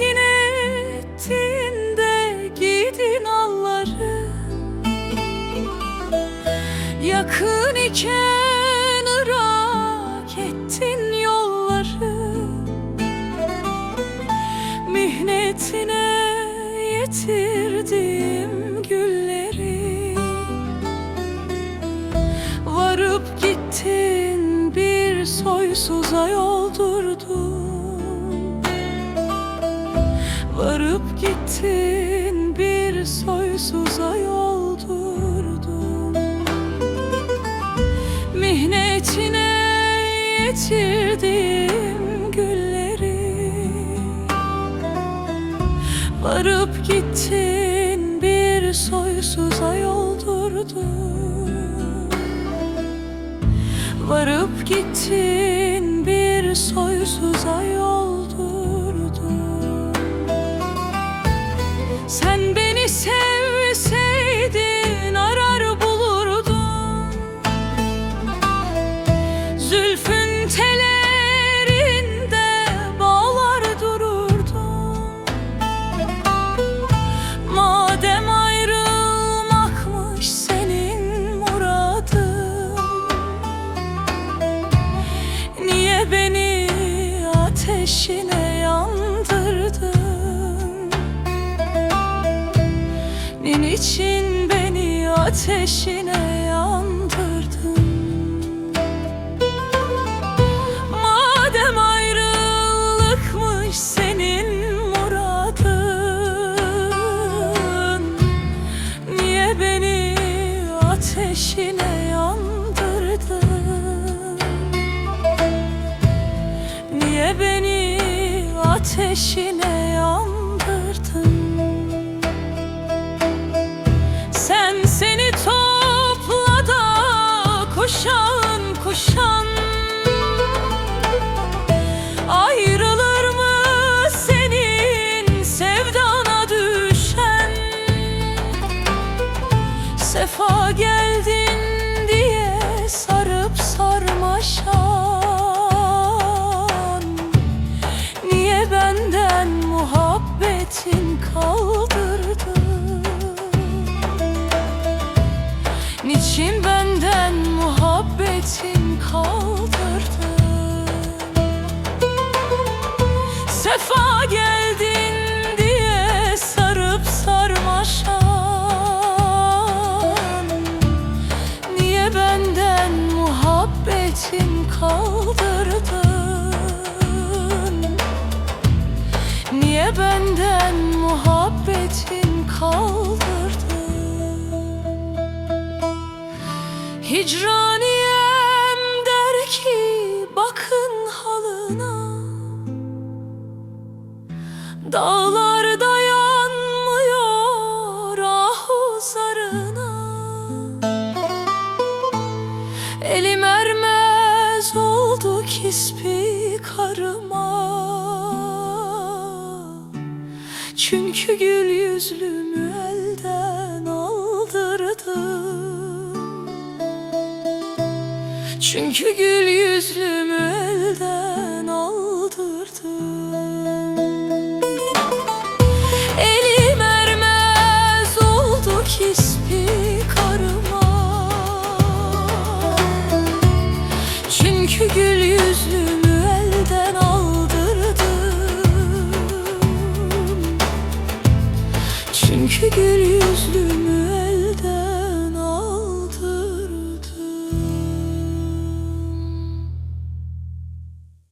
telkin ettin gidin alları Yakın iken ırak ettin yolları. Mihnetine yetirdim gülleri. Varıp gittin bir soysuza yoldu. Varıp gittin bir soysuza yoldurdun Mihnetine yetirdim gülleri. Varıp gittin bir soysuza yoldurdun Varıp gittin bir soysuza yoldurdun Sen beni sevseydin arar bulurdun Zülfün telerinde bağlar dururdun Madem ayrılmakmış senin muradın Niye beni ateşine yandırdın Niçin beni ateşine yandırdın. Madem ayrılıkmış senin muradın Niye beni ateşine yandırdın? Niye beni ateşine kuşan kuşan. Ayrılır mı senin sevdana düşen? Sefa geldin diye sarıp sarmaşan. Niye benden muhabbetin kaldırdı? Niçin benden Sefa geldin diye sarıp sarmaşan. Niye benden muhabbetin kaldırdın? Niye benden muhabbetin kaldırdın? Hicraniyem der ki bakın halına Dağlar dayanmıyor ahu zarına Elim ermez oldu kispi karıma. Çünkü gül yüzlümü elden aldırdım Çünkü gül yüzlümü elden aldırdım Çünkü gül yüzlümü elden aldırdım. Çünkü gül yüzlümü